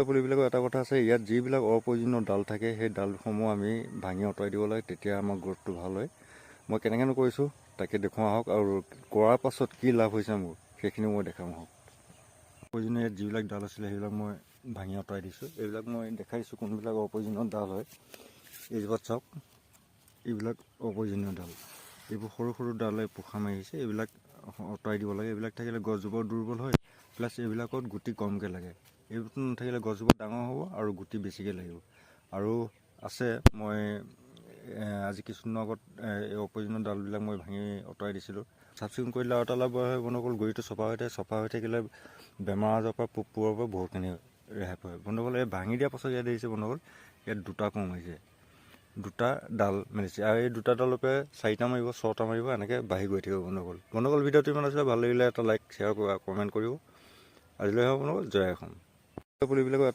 পুলিবিলাকৰ এটা কথা আছে ইয়াত যিবিলাক অপ্ৰয়োজনীয় ডাল থাকে সেই ডালসমূহ আমি ভাঙি আঁতৰাই দিব লাগে তেতিয়া আমাৰ গ্ৰ'থটো ভাল হয়। মই কেনেকৈনো কৰিছোঁ তাকে দেখুওৱা হওক আৰু কৰাৰ পাছত কি লাভ হৈছে মোৰ সেইখিনি মই দেখাম হওক প্ৰয়োজনীয় ইয়াত যিবিলাক ডাল আছিলে সেইবিলাক মই ভাঙি আঁতৰাই দিছোঁ। এইবিলাক মই দেখাই দিছোঁ কোনবিলাক অপ্ৰয়োজনীয় ডাল হয়। এইজোপাত চাওক এইবিলাক অপ্ৰয়োজনীয় ডাল। এইবোৰ সৰু সৰু ডালে পোখা মাৰি আহিছে এইবিলাক আঁতৰাই দিব লাগে। এইবিলাক থাকিলে গছজোপাও দুৰ্বল হয়। প্লাছ এইবিলাকত গুটি কমকৈ লাগে। এইবোৰ নাথাকিলে গছজোপা ডাঙৰ হ'ব আৰু গুটি বেছিকৈ লাগিব। আৰু আছে মই আজি কিছুদিনৰ আগত এই অপ্ৰয়োজনীয় ডালবিলাক মই ভাঙি আঁতৰাই দিছিলোঁ। চাফ চিকুণ কৰিলে আৰু এটা লাভ হয় বন্ধুসকল গুৰিটো চফা হৈ থাকে চফা হৈ থাকিলে বেমাৰ আজাৰৰ পৰা পোক পৰুৱাৰ পৰা বহুতখিনি ৰেহাই পায় বন্ধুসকল এই ভাঙি দিয়াৰ পাছত ইয়াত দেখিছে বন্ধুসকল ইয়াত দুটা কোঁহ মাৰিছে দুটা ডাল মেলিছে। আৰু এই দুটা ডালৰ পৰা চাৰিটা মাৰিব ছটা মাৰিব এনেকৈ বাঢ়ি গৈ থাকিব বন্ধুসকল বন্ধুসকল ভিডিঅ'টো ইমান আছিলে ভাল লাগিলে এটা লাইক শ্বেয়াৰ কৰিব কমেণ্ট কৰিব আজিলৈ হ'ব বন্ধুসকল জয় অসম পুলিবিলাকৰ